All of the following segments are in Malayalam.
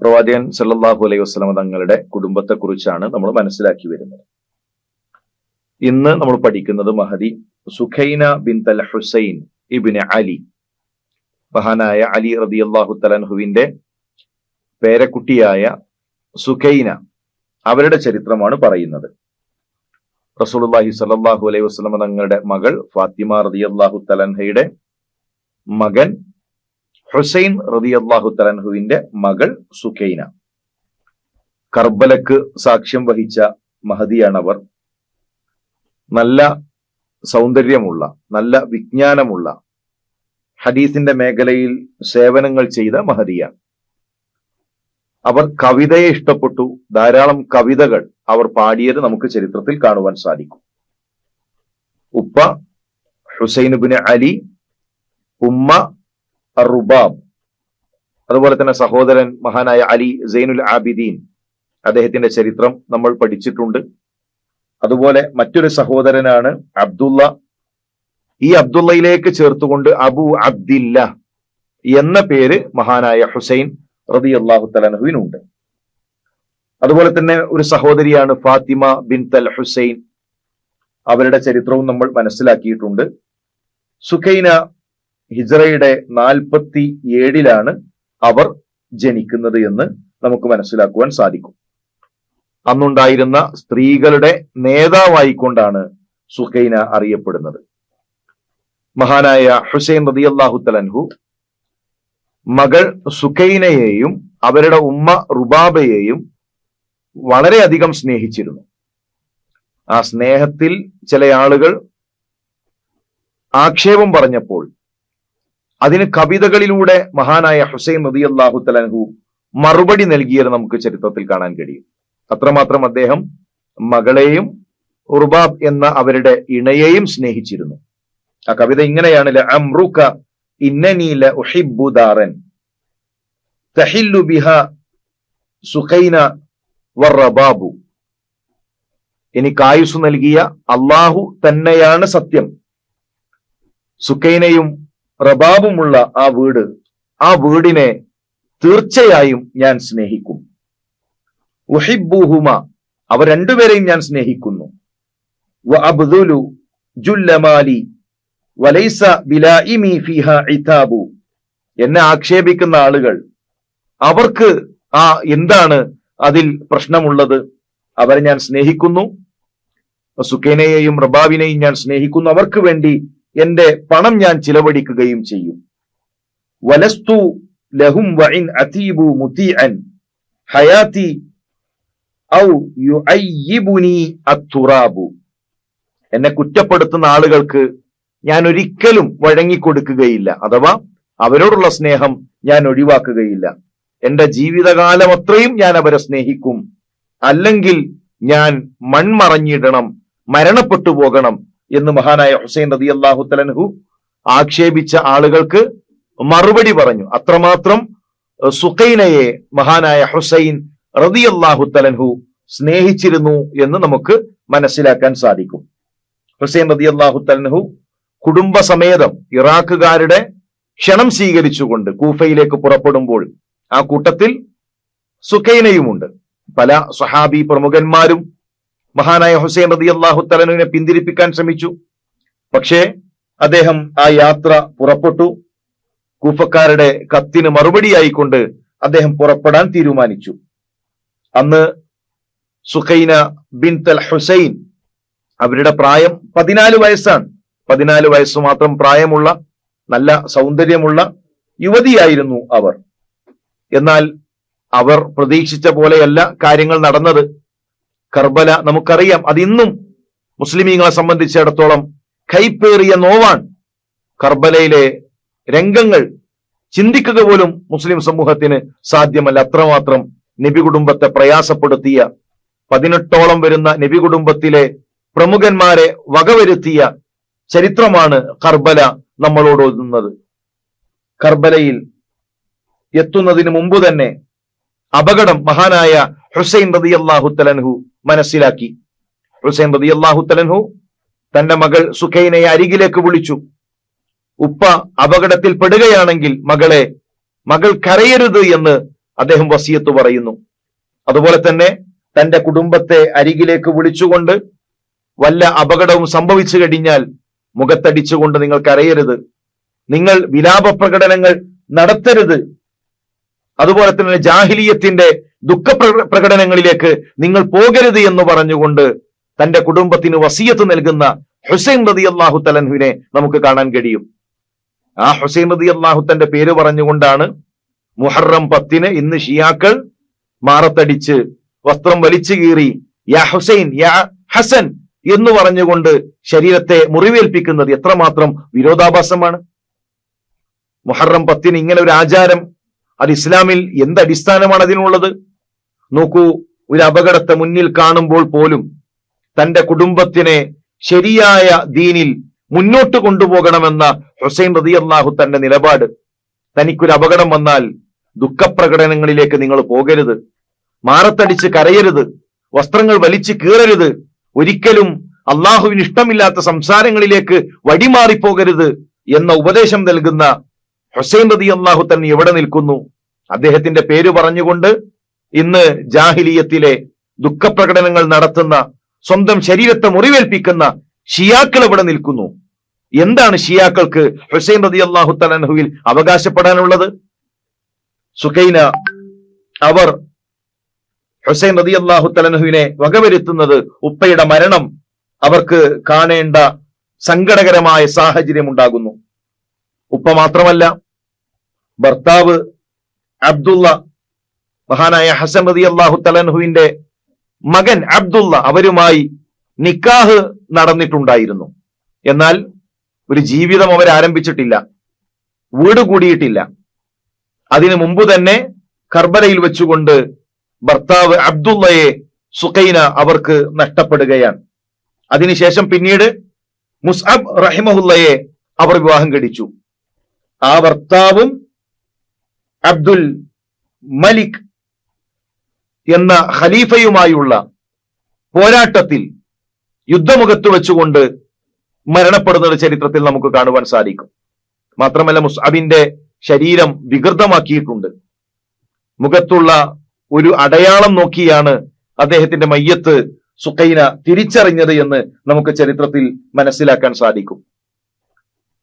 പ്രവാചകൻ സല്ലാഹു അലൈഹി വസ്ലമ തങ്ങളുടെ കുടുംബത്തെ കുറിച്ചാണ് നമ്മൾ മനസ്സിലാക്കി വരുന്നത്. ഇന്ന് നമ്മൾ പഠിക്കുന്നത് മഹദി സുഖൈന ബിൻ തൽ ഹുസൈൻ ഇബിന് അലി. മഹാനായ അലി റദിയല്ലാഹു തലൻഹുവിന്റെ പേരക്കുട്ടിയായ സുഖൈന അവരുടെ ചരിത്രമാണ് പറയുന്നത്. റസൂലുള്ളാഹി സല്ലാഹു അലൈഹി വസ്ലമ തങ്ങളുടെ മകൾ ഫാത്തിമ റളിയല്ലാഹു തലൻഹയുടെ മകൻ ഹുസൈൻ റളിയല്ലാഹു തലൻഹുവിന്റെ മകൾ സുഖൈന കർബലക്ക് സാക്ഷ്യം വഹിച്ച മഹതിയാണവർ നല്ല സൗന്ദര്യമുള്ള നല്ല വിജ്ഞാനമുള്ള ഹദീസിന്റെ മേഖലയിൽ സേവനങ്ങൾ ചെയ്ത മഹതിയാണ് അവർ കവിതയെ ഇഷ്ടപ്പെട്ടു. ധാരാളം കവിതകൾ അവർ പാടിയത് നമുക്ക് ചരിത്രത്തിൽ കാണുവാൻ സാധിക്കും. ഉപ്പ ഹുസൈൻ അലി ഉമ്മ റുബാബ് അതുപോലെ തന്നെ സഹോദരൻ മഹാനായ അലി സൈനുൽ ആബിദീൻ. അദ്ദേഹത്തിന്റെ ചരിത്രം നമ്മൾ പഠിച്ചിട്ടുണ്ട്. അതുപോലെ മറ്റൊരു സഹോദരനാണ് അബ്ദുള്ള. ഈ അബ്ദുള്ളയിലേക്ക് ചേർത്തുകൊണ്ട് അബു അബ്ദില്ല എന്ന പേര് മഹാനായ ഹുസൈൻ റതി അള്ളാഹു തലനഹുവിനുണ്ട് അതുപോലെ തന്നെ ഒരു സഹോദരിയാണ് ഫാത്തിമ ബിൻ തൽ ഹുസൈൻ. അവരുടെ ചരിത്രവും നമ്മൾ മനസ്സിലാക്കിയിട്ടുണ്ട്. സുഖൈന ഹിജറയുടെ നാൽപ്പത്തി ഏഴിലാണ് അവർ ജനിക്കുന്നത് എന്ന് നമുക്ക് മനസ്സിലാക്കുവാൻ സാധിക്കും. അന്നുണ്ടായിരുന്ന സ്ത്രീകളുടെ നേതാവായിക്കൊണ്ടാണ് സുഖൈന അറിയപ്പെടുന്നത്. മഹാനായ ഹുസൈൻ റതി അള്ളാഹു തലൻഹു മകൾ സുഖൈനയെയും അവരുടെ ഉമ്മ റുബാബയെയും വളരെയധികം സ്നേഹിച്ചിരുന്നു. ആ സ്നേഹത്തിൽ ചില ആളുകൾ ആക്ഷേപം പറഞ്ഞപ്പോൾ അതിന് കവിതകളിലൂടെ മഹാനായ ഹുസൈൻ നദി അള്ളാഹു മറുപടി നൽകിയത് നമുക്ക് ചരിത്രത്തിൽ കാണാൻ കഴിയും. അത്രമാത്രം അദ്ദേഹം മകളെയും ഉർബാബ് എന്ന അവരുടെ ഇണയെയും സ്നേഹിച്ചിരുന്നു. ആ കവിത ഇങ്ങനെയാണ് എനിക്ക് ആയുസ് നൽകിയ അള്ളാഹു തന്നെയാണ് സത്യം. സുഖൈനയും റബാബുമുള്ള ആ വീട് ആ വീടിനെ തീർച്ചയായും ഞാൻ സ്നേഹിക്കും. ഉഹിബുഹുമ അവ രണ്ടുപേരെയും ഞാൻ സ്നേഹിക്കുന്നു. വലൈസ ബിലാഇമി ഇതാബു എന്നെ ആക്ഷേപിക്കുന്ന ആളുകൾ. അവർക്ക് ആ എന്താണ് അതിൽ പ്രശ്നമുള്ളത്? അവരെ ഞാൻ സ്നേഹിക്കുന്നു. സുഖേനയെയും റബാബിനെയും ഞാൻ സ്നേഹിക്കുന്നു. അവർക്ക് വേണ്ടി എന്റെ പണം ഞാൻ ചിലവഴിക്കുകയും ചെയ്യും. വലസ്തു ലഹും വഇൻ അതീബു മുതീഅൻ ഹയാതി ഔ യുഅയ്യിബുനി അത്തുറാബു. എന്നെ കുറ്റപ്പെടുത്തുന്ന ആളുകൾക്ക് ഞാൻ ഒരിക്കലും വഴങ്ങിക്കൊടുക്കുകയില്ല. അഥവാ അവരോടുള്ള സ്നേഹം ഞാൻ ഒഴിവാക്കുകയില്ല. എന്റെ ജീവിതകാലം അത്രയും ഞാൻ അവരെ സ്നേഹിക്കും. അല്ലെങ്കിൽ ഞാൻ മൺമറഞ്ഞിടണം മരണപ്പെട്ടു പോകണം എന്ന് മഹാനായ ഹുസൈൻ റതി അള്ളാഹു തലൻഹു ആക്ഷേപിച്ച ആളുകൾക്ക് മറുപടി പറഞ്ഞു. അത്രമാത്രം സുഖൈനയെ മഹാനായ ഹുസൈൻ റതി അള്ളാഹു തലൻഹു സ്നേഹിച്ചിരുന്നു എന്ന് നമുക്ക് മനസ്സിലാക്കാൻ സാധിക്കും. ഹുസൈൻ റതി അള്ളാഹു തലൻഹു കുടുംബസമേതം ഇറാഖുകാരുടെ ക്ഷണം സ്വീകരിച്ചുകൊണ്ട് കൂഫയിലേക്ക് പുറപ്പെടുമ്പോൾ ആ കൂട്ടത്തിൽ സുഖൈനയുമുണ്ട്. പല സഹാബി പ്രമുഖന്മാരും മഹാനായ ഹുസൈൻ റതി അള്ളാഹു തലനുവിനെ പിന്തിരിപ്പിക്കാൻ ശ്രമിച്ചു. പക്ഷേ അദ്ദേഹം ആ യാത്ര പുറപ്പെട്ടു. കൂഫക്കാരുടെ കത്തിന് മറുപടിയായിക്കൊണ്ട് അദ്ദേഹം പുറപ്പെടാൻ തീരുമാനിച്ചു. അന്ന് സുഖൈന ബിൻ തൽ ഹുസൈൻ അവരുടെ പ്രായം പതിനാല് വയസ്സാണ്. പതിനാല് വയസ്സ് മാത്രം പ്രായമുള്ള നല്ല സൗന്ദര്യമുള്ള യുവതിയായിരുന്നു അവർ. എന്നാൽ അവർ പ്രതീക്ഷിച്ച പോലെയല്ല കാര്യങ്ങൾ നടന്നത്. കർബല നമുക്കറിയാം. അത് ഇന്നും മുസ്ലിമീങ്ങളെ സംബന്ധിച്ചിടത്തോളം കൈപ്പേറിയ നോവാൻ കർബലയിലെ രംഗങ്ങൾ ചിന്തിക്കുക പോലും മുസ്ലിം സമൂഹത്തിന് സാധ്യമല്ല. അത്രമാത്രം നബി കുടുംബത്തെ പ്രയാസപ്പെടുത്തിയ പതിനെട്ടോളം വരുന്ന നബി കുടുംബത്തിലെ പ്രമുഖന്മാരെ വകവരുത്തിയ ചരിത്രമാണ് കർബല നമ്മളോട് ഓതുന്നത്. കർബലയിൽ എത്തുന്നതിന് മുമ്പ് തന്നെ അപകടം മഹാനായ ഹുസൈൻ റതി അള്ളാഹു തലൻഹു മനസ്സിലാക്കി. ഹുസൈൻ റതി അള്ളാഹു തലൻഹു തന്റെ മകൾ സുഖൈനയെ അരികിലേക്ക് വിളിച്ചു. ഉപ്പ അപകടത്തിൽ പെടുകയാണെങ്കിൽ മകളെ മകൾ കരയരുത് എന്ന് അദ്ദേഹം വസിയത്ത് പറയുന്നു. അതുപോലെ തന്നെ തന്റെ കുടുംബത്തെ അരികിലേക്ക് വിളിച്ചുകൊണ്ട് വല്ല അപകടവും സംഭവിച്ചു കഴിഞ്ഞാൽ മുഖത്തടിച്ചുകൊണ്ട് നിങ്ങൾ കരയരുത്. നിങ്ങൾ വിലാപ പ്രകടനങ്ങൾ നടത്തരുത്. അതുപോലെ തന്നെ ജാഹിലീയത്തിന്റെ ദുഃഖ പ്രകടനങ്ങളിലേക്ക് നിങ്ങൾ പോകരുത് എന്ന് പറഞ്ഞുകൊണ്ട് തന്റെ കുടുംബത്തിന് വസീയത്ത് നൽകുന്ന ഹുസൈൻ റതി അള്ളാഹു തലൻഹുവിനെ നമുക്ക് കാണാൻ കഴിയും. ആ ഹുസൈൻ റതി അള്ളാഹു തന്റെ പേര് പറഞ്ഞുകൊണ്ടാണ് മുഹറം പത്തിന് ഇന്ന് ഷിയാക്കൾ മാറത്തടിച്ച് വസ്ത്രം വലിച്ചു കീറി യാ ഹുസൈൻ യാ ഹസൻ എന്ന് പറഞ്ഞുകൊണ്ട് ശരീരത്തെ മുറിവേൽപ്പിക്കുന്നത് എത്രമാത്രം വിരോധാഭാസമാണ്. മുഹറം പത്തിന് ഇങ്ങനെ ഒരു ആചാരം അത് ഇസ്ലാമിൽ എന്ത് അടിസ്ഥാനമാണ് അതിനുള്ളത്? നോക്കൂ ഒരു അപകടത്തെ മുന്നിൽ കാണുമ്പോൾ പോലും തന്റെ കുടുംബത്തിനെ ശരിയായ ദീനിൽ മുന്നോട്ട് കൊണ്ടുപോകണമെന്ന ഹുസൈൻ റതി അള്ളാഹു തന്റെ നിലപാട്. തനിക്കൊരു അപകടം വന്നാൽ ദുഃഖപ്രകടനങ്ങളിലേക്ക് നിങ്ങൾ പോകരുത്. മാറത്തടിച്ച് കരയരുത്. വസ്ത്രങ്ങൾ വലിച്ചു കീറരുത്. ഒരിക്കലും അള്ളാഹുവിന് ഇഷ്ടമില്ലാത്ത സംസാരങ്ങളിലേക്ക് വഴിമാറിപ്പോകരുത് എന്ന ഉപദേശം നൽകുന്ന ഹുസൈൻ റതി അള്ളാഹു തന്നെ എവിടെ നിൽക്കുന്നു? അദ്ദേഹത്തിന്റെ പേര് പറഞ്ഞുകൊണ്ട് ഇന്ന് ജാഹിലിയത്തിലെ ദുഃഖപ്രകടനങ്ങൾ നടത്തുന്ന സ്വന്തം ശരീരത്തെ മുറിവേൽപ്പിക്കുന്ന ഷിയാക്കൾ ഇവിടെ നിൽക്കുന്നു. എന്താണ് ഷിയാക്കൾക്ക് ഹുസൈൻ റതി അള്ളാഹു തലഹുവിൽ അവകാശപ്പെടാനുള്ളത്? സുഖൈന അവർ ഹുസൈൻ റതി അള്ളാഹു തലഹുവിനെ വകവരുത്തുന്നത് ഉപ്പയുടെ മരണം അവർക്ക് കാണേണ്ട സങ്കടകരമായ സാഹചര്യം ഉണ്ടാകുന്നു ഉപ്പ മാത്രമല്ല ഭർത്താവ് അബ്ദുള്ള മഹാനായ ഹസൻ റതി അള്ളാഹു തലൻഹുവിന്റെ മകൻ അബ്ദുള്ള അവരുമായി നിക്കാഹ് നടന്നിട്ടുണ്ടായിരുന്നു. എന്നാൽ ഒരു ജീവിതം അവർ ആരംഭിച്ചിട്ടില്ല. വീട് കൂടിയിട്ടില്ല. അതിനു മുമ്പ് തന്നെ കർബലയിൽ വെച്ചുകൊണ്ട് ഭർത്താവ് അബ്ദുള്ളയെ സുഖൈന അവർക്ക് നഷ്ടപ്പെടുകയാണ്. അതിനുശേഷം പിന്നീട് മുസ്അബ് റഹിമഹുല്ലയെ അവർ വിവാഹം കഴിച്ചു. ആ ഭർത്താവും അബ്ദുൽ മലിക് എന്ന ഖലീഫയുമായുള്ള പോരാട്ടത്തിൽ യുദ്ധമുഖത്ത് വെച്ചുകൊണ്ട് മരണപ്പെടുന്നത് ചരിത്രത്തിൽ നമുക്ക് കാണുവാൻ സാധിക്കും. മാത്രമല്ല മുസ്അബിന്റെ ശരീരം വികൃതമാക്കിയിട്ടുണ്ട്. മുഖത്തുള്ള ഒരു അടയാളം നോക്കിയാണ് അദ്ദേഹത്തിന്റെ മയ്യത്ത് സുഖൈന തിരിച്ചറിഞ്ഞത് എന്ന് നമുക്ക് ചരിത്രത്തിൽ മനസ്സിലാക്കാൻ സാധിക്കും.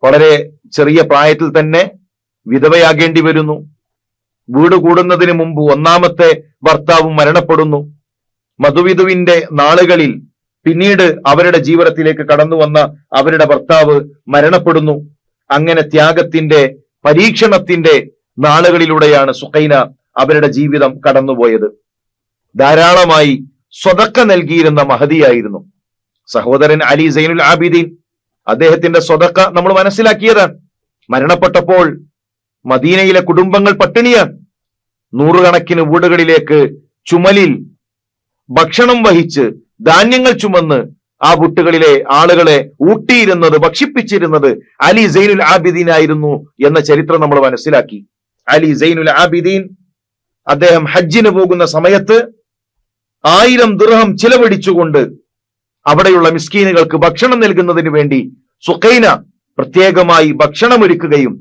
വളരെ ചെറിയ പ്രായത്തിൽ തന്നെ വിധവയാകേണ്ടി വരുന്നു. വീട് കൂടുന്നതിന് മുമ്പ് ഒന്നാമത്തെ ഭർത്താവും മരണപ്പെടുന്നു. മധുവിധുവിന്റെ നാളുകളിൽ പിന്നീട് അവരുടെ ജീവിതത്തിലേക്ക് കടന്നു വന്ന അവരുടെ ഭർത്താവ് മരണപ്പെടുന്നു. അങ്ങനെ ത്യാഗത്തിന്റെ പരീക്ഷണത്തിന്റെ നാളുകളിലൂടെയാണ് സുഖൈന അവരുടെ ജീവിതം കടന്നുപോയത്. ധാരാളമായി സ്വതക്ക നൽകിയിരുന്ന മഹതിയായിരുന്നു. സഹോദരൻ അലി സൈനുൽ ആബിദീൻ. അദ്ദേഹത്തിന്റെ സ്വതക്ക നമ്മൾ മനസ്സിലാക്കിയതാണ്. മരണപ്പെട്ടപ്പോൾ മദീനയിലെ കുടുംബങ്ങൾ പട്ടിണിയാണ് നൂറുകണക്കിന് വീടുകളിലേക്ക് ചുമലിൽ ഭക്ഷണം വഹിച്ച് ധാന്യങ്ങൾ ചുമന്ന് ആ വീട്ടുകളിലെ ആളുകളെ ഊട്ടിയിരുന്നത് ഭക്ഷിപ്പിച്ചിരുന്നത് അലി സൈനുൽ ആബിദീൻ ആയിരുന്നു എന്ന ചരിത്രം നമ്മൾ മനസ്സിലാക്കി. അലി സൈനുൽ ആബിദീൻ അദ്ദേഹം ഹജ്ജിന് പോകുന്ന സമയത്ത് ആയിരം ദൃഹം ചിലവഴിച്ചുകൊണ്ട് അവിടെയുള്ള മിസ്കീനുകൾക്ക് ഭക്ഷണം നൽകുന്നതിന് വേണ്ടി സുഖൈന പ്രത്യേകമായി ഭക്ഷണമൊരുക്കുകയും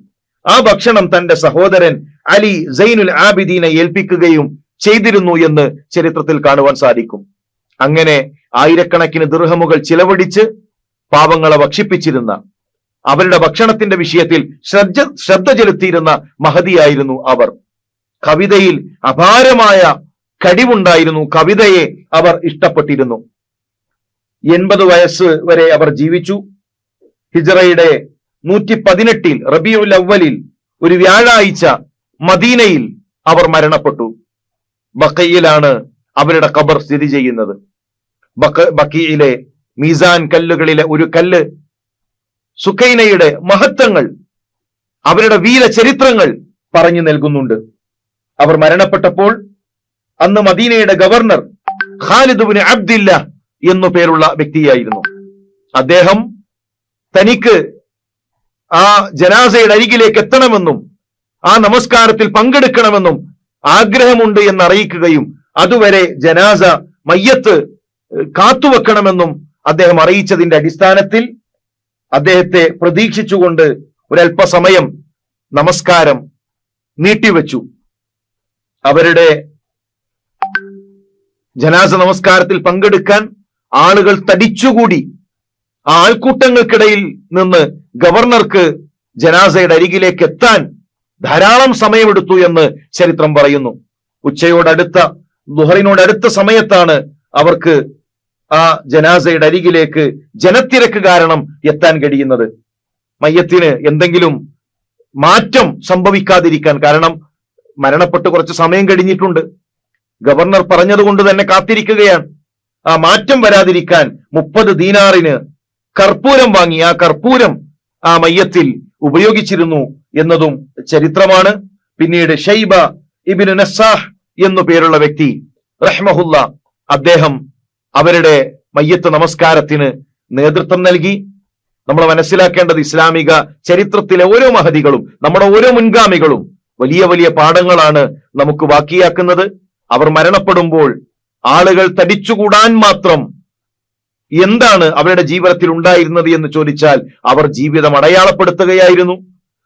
ആ ഭക്ഷണം തന്റെ സഹോദരൻ അലി സൈനുൽ ആബിദീനെ ഏൽപ്പിക്കുകയും ചെയ്തിരുന്നു എന്ന് ചരിത്രത്തിൽ കാണുവാൻ സാധിക്കും. അങ്ങനെ ആയിരക്കണക്കിന് ദൃഹമുകൾ ചിലവഴിച്ച് പാവങ്ങളെ ഭക്ഷിപ്പിച്ചിരുന്ന അവരുടെ ഭക്ഷണത്തിന്റെ വിഷയത്തിൽ ശ്രദ്ധ ശ്രദ്ധ ചെലുത്തിയിരുന്ന മഹതിയായിരുന്നു അവർ. കവിതയിൽ അപാരമായ കഴിവുണ്ടായിരുന്നു കവിതയെ അവർ ഇഷ്ടപ്പെട്ടിരുന്നു. എൺപത് വയസ്സ് വരെ അവർ ജീവിച്ചു. ഹിജറയുടെ നൂറ്റി പതിനെട്ടിൽ റബിയുൽ അവലിൽ ഒരു വ്യാഴാഴ്ച മദീനയിൽ അവർ മരണപ്പെട്ടു. ബക്കയിലാണ് അവരുടെ ഖബർ സ്ഥിതി ചെയ്യുന്നത്. ബക്ക ബക്കിയിലെ മീസാൻ കല്ലുകളിലെ ഒരു കല്ല് സുഖൈനയുടെ മഹത്വങ്ങൾ അവരുടെ വീര ചരിത്രങ്ങൾ പറഞ്ഞു നൽകുന്നുണ്ട്. അവർ മരണപ്പെട്ടപ്പോൾ അന്ന് മദീനയുടെ ഗവർണർ ഖാലിദുബിന് അബ്ദില്ല എന്നു പേരുള്ള വ്യക്തിയായിരുന്നു. അദ്ദേഹം തനിക്ക് ആ ജനാസയുടെ അരികിലേക്ക് എത്തണമെന്നും ആ നമസ്കാരത്തിൽ പങ്കെടുക്കണമെന്നും ആഗ്രഹമുണ്ട് എന്ന് അറിയിക്കുകയും അതുവരെ ജനാസ മയ്യത്ത് കാത്തുവെക്കണമെന്നും അദ്ദേഹം അറിയിച്ചതിന്റെ അടിസ്ഥാനത്തിൽ അദ്ദേഹത്തെ പ്രതീക്ഷിച്ചുകൊണ്ട് ഒരല്പസമയം നമസ്കാരം നീട്ടിവെച്ചു. അവരുടെ ജനാസ നമസ്കാരത്തിൽ പങ്കെടുക്കാൻ ആളുകൾ തടിച്ചുകൂടി. ആൾക്കൂട്ടങ്ങൾക്കിടയിൽ നിന്ന് ഗവർണർക്ക് ജനാസയുടെ അരികിലേക്ക് എത്താൻ ധാരാളം സമയമെടുത്തു എന്ന് ചരിത്രം പറയുന്നു. ഉച്ചയോടടുത്ത ദുഹറിനോടടുത്ത സമയത്താണ് അവർക്ക് ആ ജനാസയുടെ അരികിലേക്ക് ജനത്തിരക്ക് കാരണം എത്താൻ കഴിയുന്നത്. മയ്യത്തിന് എന്തെങ്കിലും മാറ്റം സംഭവിക്കാതിരിക്കാൻ കാരണം മരണപ്പെട്ട് കുറച്ച് സമയം കഴിഞ്ഞിട്ടുണ്ട്. ഗവർണർ പറഞ്ഞതുകൊണ്ട് തന്നെ കാത്തിരിക്കുകയാണ്. ആ മാറ്റം വരാതിരിക്കാൻ മുപ്പത് ദീനാറിന് കർപ്പൂരം വാങ്ങി ആ കർപ്പൂരം ആ മയ്യത്തിൽ ഉപയോഗിച്ചിരുന്നു എന്നതും ചരിത്രമാണ്. പിന്നീട് ഷൈബ ഇബിൻ നസാഹ് എന്നു പേരുള്ള വ്യക്തി റഹ്മഹുല്ല അദ്ദേഹം അവരുടെ മയ്യത്ത് നമസ്കാരത്തിന് നേതൃത്വം നൽകി. നമ്മൾ മനസ്സിലാക്കേണ്ടത് ഇസ്ലാമിക ചരിത്രത്തിലെ ഓരോ മഹതികളും നമ്മുടെ ഓരോ മുൻഗാമികളും വലിയ വലിയ പാഠങ്ങളാണ് നമുക്ക് ബാക്കിയാക്കുന്നത്. അവർ മരണപ്പെടുമ്പോൾ ആളുകൾ തടിച്ചുകൂടാൻ മാത്രം എന്താണ് അവരുടെ ജീവിതത്തിൽ ഉണ്ടായിരുന്നത് എന്ന് ചോദിച്ചാൽ അവർ ജീവിതം അടയാളപ്പെടുത്തുകയായിരുന്നു.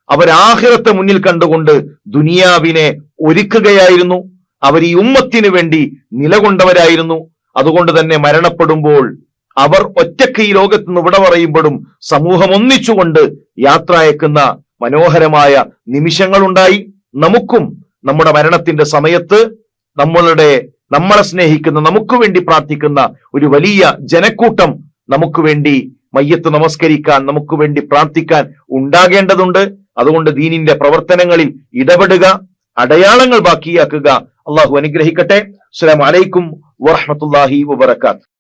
അവർ ആഹിറത്തെ മുന്നിൽ കണ്ടുകൊണ്ട് ദുനിയാവിനെ ഒരുക്കുകയായിരുന്നു. അവർ ഈ ഉമ്മത്തിന് വേണ്ടി നിലകൊണ്ടവരായിരുന്നു. അതുകൊണ്ട് തന്നെ മരണപ്പെടുമ്പോൾ അവർ ഒറ്റയ്ക്ക് ഈ ലോകത്ത് നിന്ന് ഇവിടെ പറയുമ്പോഴും സമൂഹം ഒന്നിച്ചുകൊണ്ട് യാത്ര അയക്കുന്ന മനോഹരമായ നിമിഷങ്ങളുണ്ടായി. നമുക്കും നമ്മുടെ മരണത്തിന്റെ സമയത്ത് നമ്മളുടെ നമ്മളെ സ്നേഹിക്കുന്ന നമുക്ക് വേണ്ടി പ്രാർത്ഥിക്കുന്ന ഒരു വലിയ ജനക്കൂട്ടം നമുക്ക് വേണ്ടി മയ്യത്ത് നമസ്കരിക്കാൻ നമുക്ക് വേണ്ടി പ്രാർത്ഥിക്കാൻ ഉണ്ടാകേണ്ടതുണ്ട്. അതുകൊണ്ട് ദീനിന്റെ പ്രവർത്തനങ്ങളിൽ ഇടപെടുക അടയാളങ്ങൾ ബാക്കിയാക്കുക. അള്ളാഹു അനുഗ്രഹിക്കട്ടെ. അസ്സലാമു അലൈക്കും വറഹ്മത്തുള്ളാഹി വബറകാത്ത്